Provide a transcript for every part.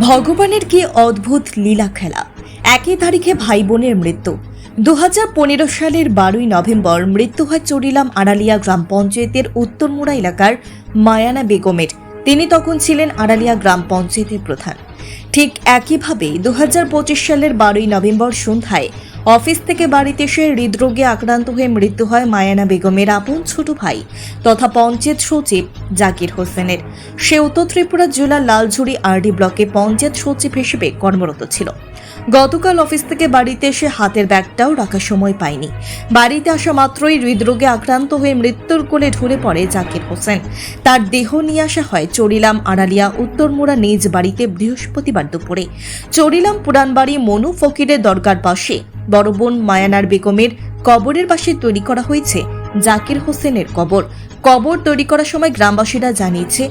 ভগবানের কি অদ্ভুত লীলা খেলা? একই তারিখে ভাই বোনের মৃত্যু দু সালের বারোই নভেম্বর মৃত্যু হয় চড়িলাম আড়ালিয়া গ্রাম পঞ্চায়েতের উত্তরমুড়া এলাকার মায়ানা বেগমের। তিনি তখন ছিলেন আড়ালিয়া গ্রাম পঞ্চায়েতের প্রধান। ঠিক একইভাবে দু হাজার পঁচিশ সালের বারোই নভেম্বর সন্ধ্যায় অফিস থেকে বাড়িতে এসে হৃদরোগে আক্রান্ত হয়ে মৃত্যু হয় মায়ানা বেগমের আপন ছোট ভাই তথা পঞ্চায়েত সচিব জাকির হোসেনের। সে উত্তর ত্রিপুরা জেলার লালঝুড়ি আরডি ব্লকে পঞ্চায়েত সচিব হিসেবে কর্মরত ছিল। গতকাল অফিস থেকে বাড়িতে এসে হাতের ব্যাগটাও রাখার সময় পায়নি। বাড়িতে আসা মাত্রই হৃদরোগে আক্রান্ত হয়ে মৃত্যুর কোলে ঢলে পড়ে জাকির হোসেন। তার দেহ নিয়ে আসা হয় চরিলাম আড়ালিয়া উত্তরমুড়া নিজ বাড়িতে বৃহস্পতিবার দুপুরে। চরিলাম পুরানবাড়ি মনু ফকিরের দরগার পাশে বড় বোন মায়ানার বেগমের কবরের পাশে তৈরি করা হয়েছে জাকির হোসেনের কবর। কবর তৈরি করার সময় গ্রামবাসীরা জানিয়েছে,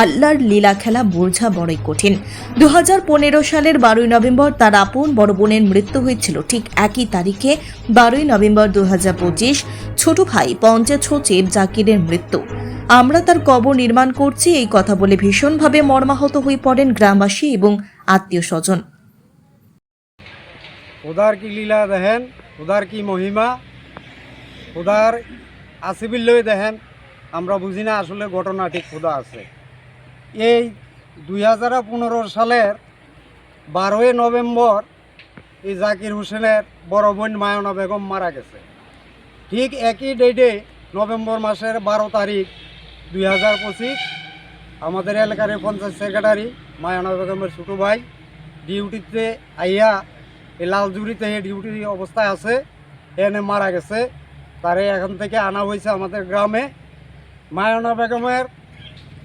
আল্লাহর লীলা খেলা বোঝা বড়ই কঠিন। দু হাজার পনেরো সালের বারোই নভেম্বর তার আপন বড় বোনের মৃত্যু হয়েছিল ঠিক একই তারিখে, বারোই নভেম্বর দু হাজার পঁচিশ। ছোট ভাই পঞ্চায়েত সচিব জাকিরের মৃত্যু। আমরা তার কবর নির্মাণ করছি, এই কথা বলে ভীষণভাবে মর্মাহত হয়ে পড়েন গ্রামবাসী এবং আত্মীয় স্বজন। খোদার কি লীলা দেখেন, খোদার কি মহিমা, খোদার আসিবিল্লই দেখেন, আমরা বুঝি না আসলে ঘটনা ঠিক খোদা আছে। এই দুই হাজার পনেরো সালের বারোই নভেম্বর এই জাকির হোসেনের বড় বোন মায়না বেগম মারা গেছে। ঠিক একই ডেটে নভেম্বর মাসের বারো তারিখ দুই হাজার পঁচিশ আমাদের এলাকার পঞ্চায়েত সেক্রেটারি মায়না বেগমের ছোটো ভাই ডিউটিতে আইয়া এই লালজুড়িতে এই ডিউটি অবস্থায় আছে এনে মারা গেছে। তারে এখান থেকে আনা হয়েছে আমাদের গ্রামে। মায়না বেগমের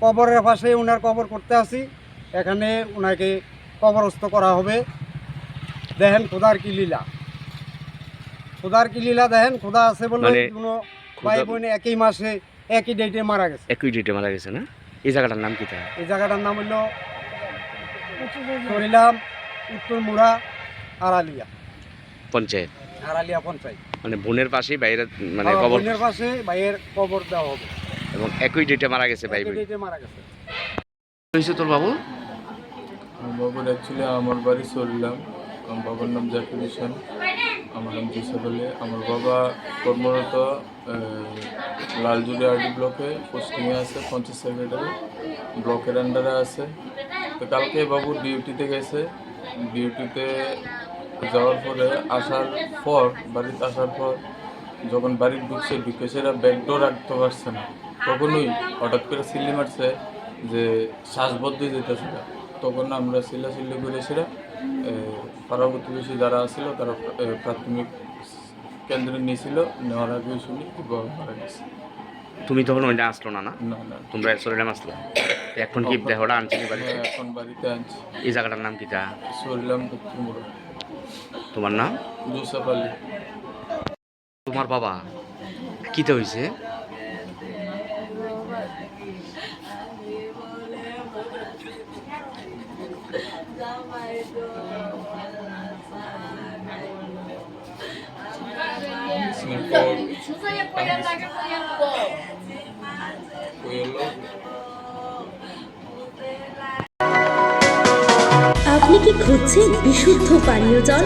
কবরের পাশে উনার কবর করতে আসি। এখানে ওনাকে কবরস্থ করা হবে। দেখেন খোদার কি লীলা। খোদার কি লীলা দেখেন খোদা আছে বলে মানে কোনো ভাই বোন একই মাসে একই ডেটে মারা গেছে। একই ডেটে মারা গেছে না? এই জায়গাটার নাম কি এই জায়গাটার নাম হলো করিলাম উত্তর মুড়া আড়ালিয়া। পঞ্চায়েত? আড়ালিয়া পঞ্চায়েত। মানে বোনের পাশেই বাইরে মানে আমার কবর? বোনের পাশে ভাইয়ের কবর দেওয়া হবে। এবং একই ডেটে মারা গেছে ভাই ডেটে মারা গেছে। হয়েছে তোর বাবু? আমার বাবার অ্যাকচুয়ালি আমার বাড়ি চললাম। আমার বাবার নাম জাকির হোসেন। আমার নাম জুসেফ আলী। আমার বাবা কর্মরত লালজুড়ি আরডি ব্লকে পোস্টিংয়ে আছে পঞ্চায়েত সেক্রেটারি। ব্লকের আন্ডারে আছে। তো কালকে বাবু ডিউটিতে গেছে। ডিউটিতে যাওয়ার পরে আসার পর বাড়িতে আসার পর যখন বাড়ির ঢুকছে ঢুকে সেটা ব্যাগডোর রাখতে পারছে না। তখনই হঠাৎ করে সিল্লি মারছে যে শ্বাসবদ্ধ যেতেছে না তখন আমরা চিল্লাচিল্লি করে সেটা পাড়া প্রতিবেশী যারা আছিল তারা প্রাথমিক কেন্দ্রে নিয়েছিল নেওয়ার আগে শুনি মারা গেছে। তুমি তখন ওইটা আসলো না না? না না। তোমরা শরীরে আসলো। এখন কি দেহটা বাড়িতে? হ্যাঁ, এখন বাড়িতে আনছি। এই জায়গাটার নাম কি তা? উত্তরমুড়া তোমার নাম? আলী। তোমার বাবা? কিতে হয়েছে আপনি কি খুঁজছেন বিশুদ্ধ পানীয় জল?